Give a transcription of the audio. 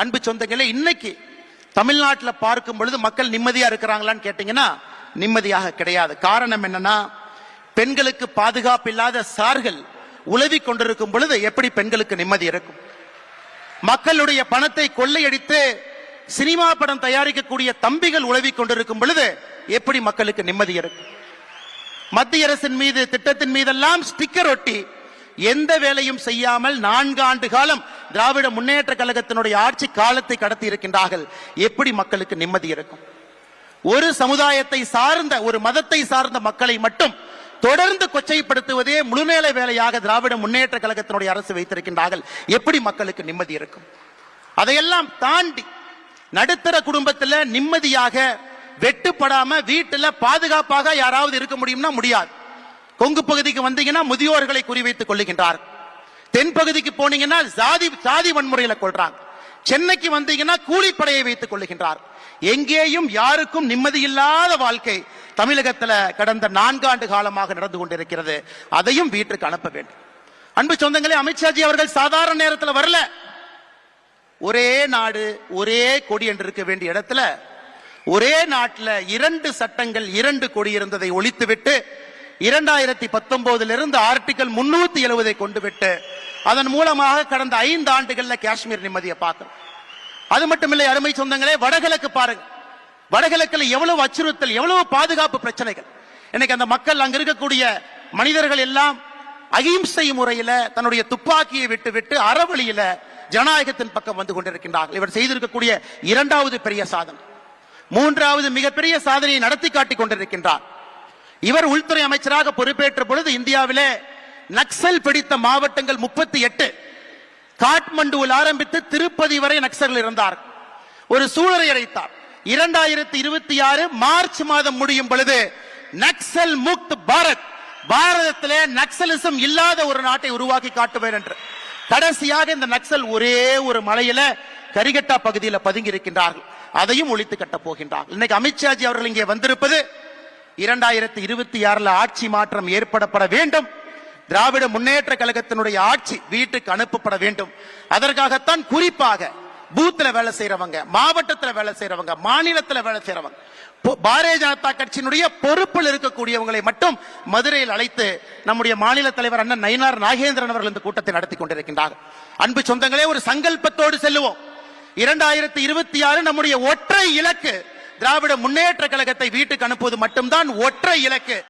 அன்பு சொந்தங்களே இன்னைக்கு தமிழ்நாட்டில் பார்க்கும் பொழுது மக்கள் நிம்மதியா இருக்கிறாங்களான்னு கேட்டீங்கன்னா நிம்மதியாக கிடையாது. காரணம் என்னன்னா பெண்களுக்கு பாதுகாப்பு இல்லாத சார்கள் உலவி கொண்டிருக்கும் பொழுது எப்படி பெண்களுக்கு நிம்மதி இருக்கும்? மக்களுடைய பணத்தை கொள்ளையடித்து சினிமா படம் தயாரிக்கக்கூடிய தம்பிகள் உழவி கொண்டிருக்கும் பொழுது எப்படி மக்களுக்கு நிம்மதி இருக்கும்? மத்திய அரசின் மீது திட்டத்தின் மீதெல்லாம் ஸ்டிக்கர் ஒட்டி எந்த வேலையும் செய்யாமல் நான்கு ஆண்டு காலம் திராவிட முன்னேற்ற கழகத்தினுடைய ஆட்சி காலத்தை கடத்தி இருக்கின்றார்கள். எப்படி மக்களுக்கு நிம்மதி இருக்கும்? ஒரு சமுதாயத்தை சார்ந்த ஒரு மதத்தை சார்ந்த மக்களை மட்டும் தொடர்ந்து கொச்சைப்படுத்துவதே முழுநேர வேலையாக திராவிட முன்னேற்ற கழகத்தினுடைய அரசு வைத்திருக்கின்றார்கள். எப்படி மக்களுக்கு நிம்மதி இருக்கும்? அதையெல்லாம் தாண்டி நடுத்தர குடும்பத்தில் நிம்மதியாக வெட்டுப்படாம வீட்டில் பாதுகாப்பாக யாராவது இருக்க முடியும்னா முடியாது. கொங்கு பகுதிக்கு வந்தீங்கன்னா முதியோர்களை குறிவைத்துக் கொள்ளுகின்றார்கள். தென் பகுதிக்கு போனீங்கன்னா சாதி சாதி வன்முறையில கொள்றாங்க சென்னைக்கு வந்தீங்கன்னா கூலிப்படையை வைத்துக் கொள்ளுகின்றார். எங்கேயும் யாருக்கும் நிம்மதி இல்லாத வாழ்க்கை தமிழகத்துல கடந்த நான்காண்டு காலமாக நடந்து கொண்டிருக்கிறது. அதையும் வீட்டுக்கு அனுப்ப வேண்டும். அன்பு சொந்தங்களே அமித்ஷாஜி அவர்கள் சாதாரண நேரத்தில் வரல. ஒரே நாடு ஒரே கொடி என்று இருக்க வேண்டிய இடத்துல ஒரே நாட்டில் இரண்டு சட்டங்கள் இரண்டு கொடி இருந்ததை ஒழித்துவிட்டு இரண்டாயிரத்தி பத்தொன்பதுல இருந்து ஆர்டிகல் முன்னூத்தி எழுபதை கொண்டு விட்டு அதன் மூலமாக கடந்த ஐந்து ஆண்டுகள்ல காஷ்மீர் நிம்மதியை பார்க்கிறோம். அது மட்டுமில்லை அருமை சொந்தங்களே வடகிழக்கு பாருங்க. வடகிழக்கில் எவ்வளவு அச்சுறுத்தல் எவ்வளவு பாதுகாப்பு பிரச்சனைகள். இன்னைக்கு அந்த மக்கள் அங்க இருக்கக்கூடிய மனிதர்கள் எல்லாம் அகிம்சை முறையில தன்னுடைய துப்பாக்கியை விட்டு விட்டு அறவழியில ஜனநாயகத்தின் பக்கம் வந்து கொண்டிருக்கின்றார்கள். இவர் செய்திருக்கக்கூடிய இரண்டாவது பெரிய சாதனை. மூன்றாவது மிகப்பெரிய சாதனையை நடத்தி காட்டி கொண்டிருக்கின்றார். இவர் உள்துறை அமைச்சராக பொறுப்பேற்ற பொழுது இந்தியாவிலே நக்சல் பிடித்த மாவட்டங்கள் முப்பத்தி எட்டு. காட்மண்டுவில் ஆரம்பித்து திருப்பதி வரை நக்சல் இருந்தார். ஒரு சூழலை அடைத்தார். இரண்டாயிரத்தி இருபத்தி ஆறு மார்ச் மாதம் முடியும் பொழுது நக்சல் முக்த் பாரத். பாரதத்திலே நக்சலிசம் இல்லாத ஒரு நாட்டை உருவாக்கி காட்டுவேன் என்று. கடைசியாக இந்த நக்சல் ஒரே ஒரு மலையில கரிகட்டா பகுதியில் பதுங்கி இருக்கின்றார்கள் அதையும் ஒழித்து கட்டப் போகின்றார் இன்னைக்கு அமித்ஷாஜி அவர்கள் இங்கே வந்திருப்பது இரண்டாயிரத்தி இருபத்தி ஆறுல ஆட்சி மாற்றம் ஏற்படப்பட வேண்டும். திராவிட முன்னேற்ற கழகத்தினுடைய ஆட்சி வீட்டுக்கு அனுப்பப்பட வேண்டும். அதற்காகத்தான் குறிப்பாக பூத்துல வேலை செய்யறவங்க மாவட்டத்துல வேலை செய்யறவங்க மாநிலத்துல வேலை செய்யறவங்க பாரதிய ஜனதா கட்சியினுடைய பொறுப்பில் இருக்கக்கூடியவங்களை மட்டும் மதுரையில் அழைத்து நம்முடைய மாநில தலைவர் அண்ணன் நயினார் நாகேந்திரன் அவர்கள் இந்த கூட்டத்தை நடத்தி கொண்டிருக்கின்றார் அன்பு சொந்தங்களே ஒரு சங்கல்பத்தோடு செல்லுவோம். இரண்டாயிரத்தி இருபத்தி ஆறு நம்முடைய ஒற்றை இலக்கு திராவிட முன்னேற்ற கழகத்தை வீட்டுக்கு அனுப்புவது மட்டும்தான் ஒற்றை இலக்கு.